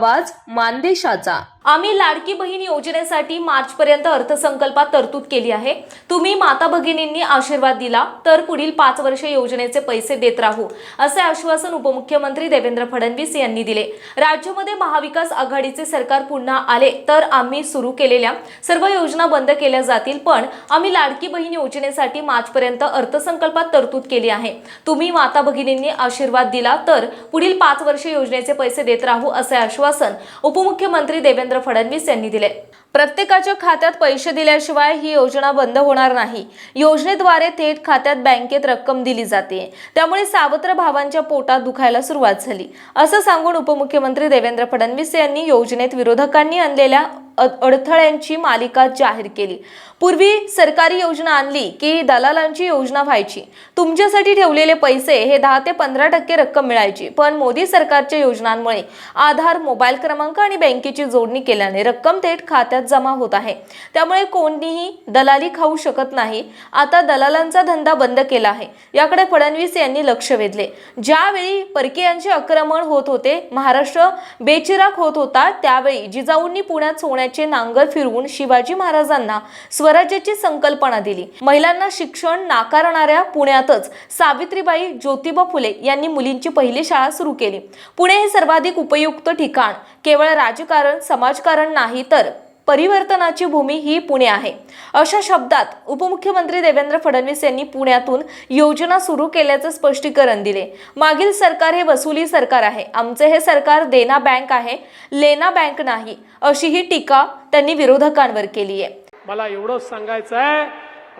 आवाज मानदेशाचा. आम्ही लाडकी बहीण योजनेसाठी मार्चपर्यंत अर्थसंकल्पात तरतूद केली आहे. तुम्ही माता भगिनींनी आशीर्वाद दिला तर पुढील पाच वर्ष योजनेचे पैसे देत राहू असे आश्वासन उपमुख्यमंत्री देवेंद्र फडणवीस यांनी दिले. राज्यामध्ये महाविकास आघाडीचे सरकार पुन्हा आले तर आम्ही सुरू केलेल्या सर्व योजना बंद केल्या जातील पण आम्ही लाडकी बहीण योजनेसाठी मार्चपर्यंत अर्थसंकल्पात तरतूद केली आहे. तुम्ही माता भगिनींनी आशीर्वाद दिला तर पुढील पाच वर्ष योजनेचे पैसे देत राहू असे आश्वासन उपमुख्यमंत्री देवेंद्र फडणवीस यांनी दिले. प्रत्येकाच्या खात्यात पैसे दिल्याशिवाय ही योजना बंद होणार नाही. योजनेद्वारे थेट खात्यात बँकेत रक्कम दिली जाते. त्यामुळे सावत्र भावांच्या पोटात दुखायला सुरुवात झाली. असं सांगून उपमुख्यमंत्री देवेंद्र फडणवीस यांनी योजनेत विरोधकांनी आणलेल्या अडथळ्यांची मालिका जाहीर केली. पूर्वी सरकारी योजना आणली की दलालांची योजना व्हायची. तुमच्यासाठी ठेवलेले पैसे हे दहा ते पंधरा टक्के रक्कम मिळायची. पण मोदी सरकारच्या योजनांमुळे आधार मोबाईल क्रमांक आणि बँकेची जोडणी केल्याने रक्कम थेट खात्यात जमा होत आहे. त्यामुळे कोणीही दलाली खाऊ शकत नाही. आता दलालांचा धंदा बंद केला आहे. याकडे फडणवीस यांनी लक्ष वेधले. ज्यावेळी परकीयांचे आक्रमण होत होते महाराष्ट्र बेचिराख होत होता त्यावेळी जिजाऊंनी पुण्यात सोन्याचे नांगर फिरवून शिवाजी महाराजांना स्वराज्याची संकल्पना दिली. महिलांना शिक्षण नाकारणाऱ्या पुण्यातच सावित्रीबाई ज्योतिबा फुले यांनी मुलींची पहिली शाळा सुरू केली. पुणे हे सर्वाधिक उपयुक्त ठिकाण. केवळ राजकारण समाजकारण नाही तर परिवर्तनाची भूमी ही पुणे आहे. अशा शब्दात उपमुख्यमंत्री देवेंद्र फडणवीस यांनी पुण्यातून योजना सुरू केल्याचं स्पष्टीकरण दिले. मागील सरकार हे वसुली सरकार आहे. आमचे हे सरकार देना बँक आहे लेना बँक नाही अशी ही टीका त्यांनी विरोधकांवर केली आहे. मला एवढंच सांगायचं आहे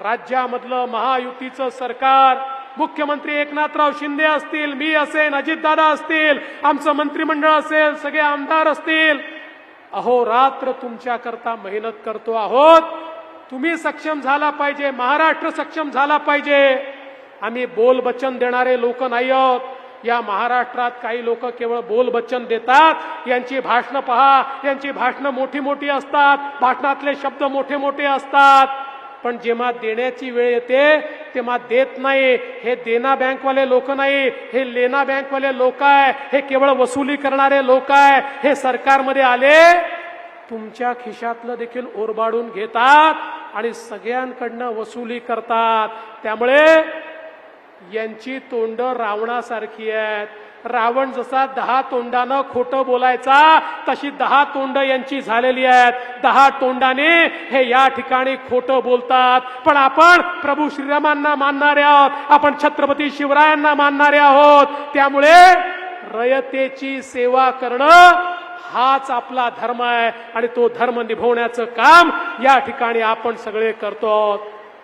राज्यामधलं महायुतीचं सरकार मुख्यमंत्री एकनाथराव शिंदे असतील मी असेल अजितदादा असतील आमचं मंत्रिमंडळ असेल सगळे आमदार असतील अहोरात्र तुमच्याकरता मेहनत करतो आहोत. तुम्ही सक्षम झाला पाहिजे महाराष्ट्र सक्षम झाला पाहिजे. आम्ही बोल बच्चन देणारे लोक नाही आहोत या महाराष्ट्रात काही लोक केवळ बोल बच्चन देतात. यांची भाषणं पहा. यांची भाषणं मोठी मोठी असतात. भाषणातले शब्द मोठे मोठे असतात. पण जेव्हा देण्याची वेळ येते तेव्हा देत नाही. हे देना बँकवाले लोक नाही. हे लेना बँकवाले लोक आहे. हे केवळ वसुली करणारे लोक आहे. हे सरकारमध्ये आले तुमच्या खिशातलं देखील ओरबाडून घेतात आणि सगळ्यांकडनं वसुली करतात. त्यामुळे यांची तोंड रावणासारखी आहेत. रावण जसा दहा तोंडानं खोटं बोलायचा तशी दहा तोंड यांची झालेली आहेत. दहा तोंडाने हे या ठिकाणी खोटं बोलतात. पण आपण प्रभू श्रीरामांना मानणारे आहोत. आपण छत्रपती शिवरायांना मानणारे आहोत. त्यामुळे रयतेची सेवा करणं हाच आपला धर्म आहे. आणि तो धर्म निभवण्याचं काम या ठिकाणी आपण सगळे करतो